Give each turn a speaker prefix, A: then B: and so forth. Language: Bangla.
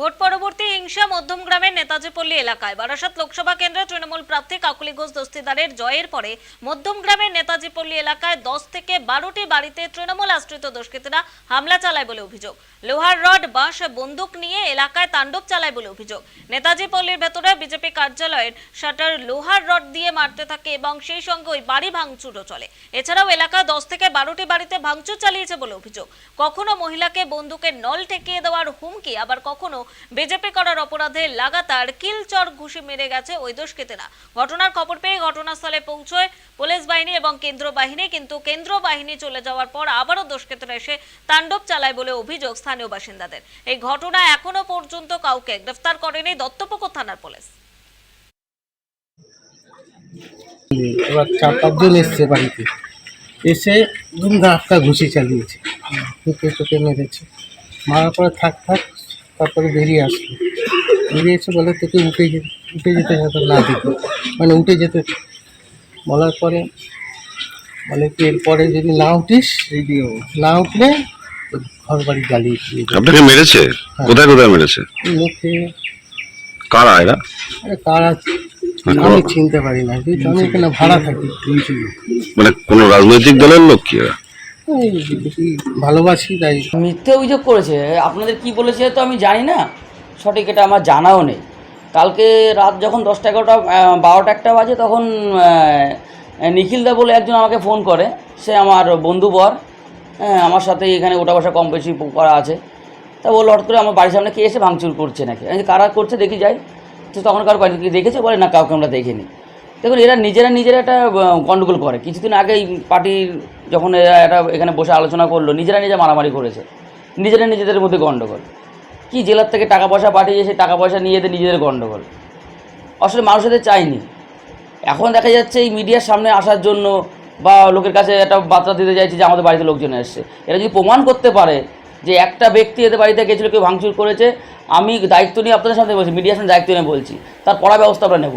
A: ভোট পরবর্তী হিংসা মধ্যম মধ্যমগ্রামের নেতাজিপল্লী এলাকায়। বারাসাত লোকসভা কেন্দ্রে তৃণমূল প্রার্থী কাকুলি ঘোষ দস্তিদারের জয়ের পরে মধ্যম মধ্যমগ্রামের নেতাজিপল্লী এলাকায় দশ থেকে বারোটি বাড়িতে তৃণমূল আশ্রিত দুষ্কৃতীরা হামলা চালায় বলে অভিযোগ। লোহার রড, বাঁশ, বন্দুক নিয়ে এলাকায় তাণ্ডব চালায় বলে অভিযোগ। নেতাজি পল্লীর ভেতরে বিজেপি কার্যালয়ের শাটার লোহার রড দিয়ে মারতে থাকে এবং সেই সঙ্গে ওই বাড়ি ভাঙচুরও চলে। এছাড়াও এলাকায় দশ থেকে বারোটি বাড়িতে ভাঙচুর চালিয়েছে বলে অভিযোগ। কখনো মহিলাকে বন্দুকের নল ঠেকিয়ে দেওয়ার হুমকি, আবার কখনো বিজেপি করার অপরাধে লাগাতার কিলচর ঘুষি মেরে গেছে ওই দুষ্কৃতীরা। ঘটনার খবর পেয়ে ঘটনাস্থলে পৌঁছয় পুলিশ বাহিনী এবং কেন্দ্র বাহিনী, কিন্তু কেন্দ্র বাহিনী চলে যাওয়ার পর আবারও দুষ্কৃতীরা এসে তাণ্ডব চালায় বলে অভিযোগ স্থানীয় বাসিন্দাদের। এই ঘটনা এখনও পর্যন্ত কাউকে গ্রেফতার করেনি দত্তপুকুর থানার পুলিশ।
B: এবার চার পাঁচজন এসছে বাড়িতে। এসে দুম ধাক্কা ঘুষি চালিয়েছে। মেরেছে। মারার পরে থাক থাক তারপরে বেরিয়ে আসলো। বেরিয়ে এসে বলে তোকে উঠে যে উঠে যেতে যাতে না দিতে। মানে উঠে যেতে বলার পরে বলে কি এরপরে যদি না উঠিস না উঠলে ঘর বাড়ি জ্বালিয়ে দিয়ে
C: আপনাকে মেরেছে? কোথায় কোথায় মেরেছে?
B: মুখে
C: কারা এরা?
B: আরে কার আমি চিনতে পারি না। আমি এখানে ভাড়া থাকি।
C: মানে কোন রাজনৈতিক দলের লোক কি এরা?
B: ভালোবাসি তাই।
D: মিথ্যে অভিযোগ করেছে। আপনাদের কি বলেছে তো আমি জানি না। সঠিক এটা আমার জানাও নেই। কালকে রাত যখন দশটা এগারোটা বারোটা একটা বাজে তখন নিখিলদা বলে একজন আমাকে ফোন করে। সে আমার বন্ধু বর। হ্যাঁ, আমার সাথে এখানে ওটা বসা কম বেশি করা আছে। তা বলল হঠাৎ করে আমার বাড়ির সামনে কে এসে ভাঙচুর করছে নাকি? আমি কারা করছে দেখি যাই। তো তখন কারও বাড়িতে দেখেছে? বলে না কাউকে আমরা দেখিনি। দেখুন এরা নিজেরা নিজেরা একটা আহ, গন্ডগোল করে। কিছুদিন আগে পার্টির যখন এরা এটা এখানে বসে আলোচনা করল, নিজেরা নিজে মারামারি করেছে। নিজেরা নিজেদের মধ্যে গণ্ডগোল কি জেলার থেকে টাকা পয়সা পাঠিয়ে সেই টাকা পয়সা নিয়ে এদের নিজেদের গণ্ডগোল আসলে মানুষ এদের চায়নি। এখন দেখা যাচ্ছে এই মিডিয়ার সামনে আসার জন্য বা লোকের কাছে একটা বার্তা দিতে চাইছে যে আমাদের বাড়িতে লোকজন এসছে। এরা যদি প্রমাণ করতে পারে যে একটা ব্যক্তি এদের বাড়িতে গেছিল, কেউ ভাঙচুর করেছে, আমি দায়িত্ব নিয়ে আপনাদের সামনে বলছি, মিডিয়ার সামনে দায়িত্ব নিয়ে বলছি, তার পড়া ব্যবস্থা আমরা নেব।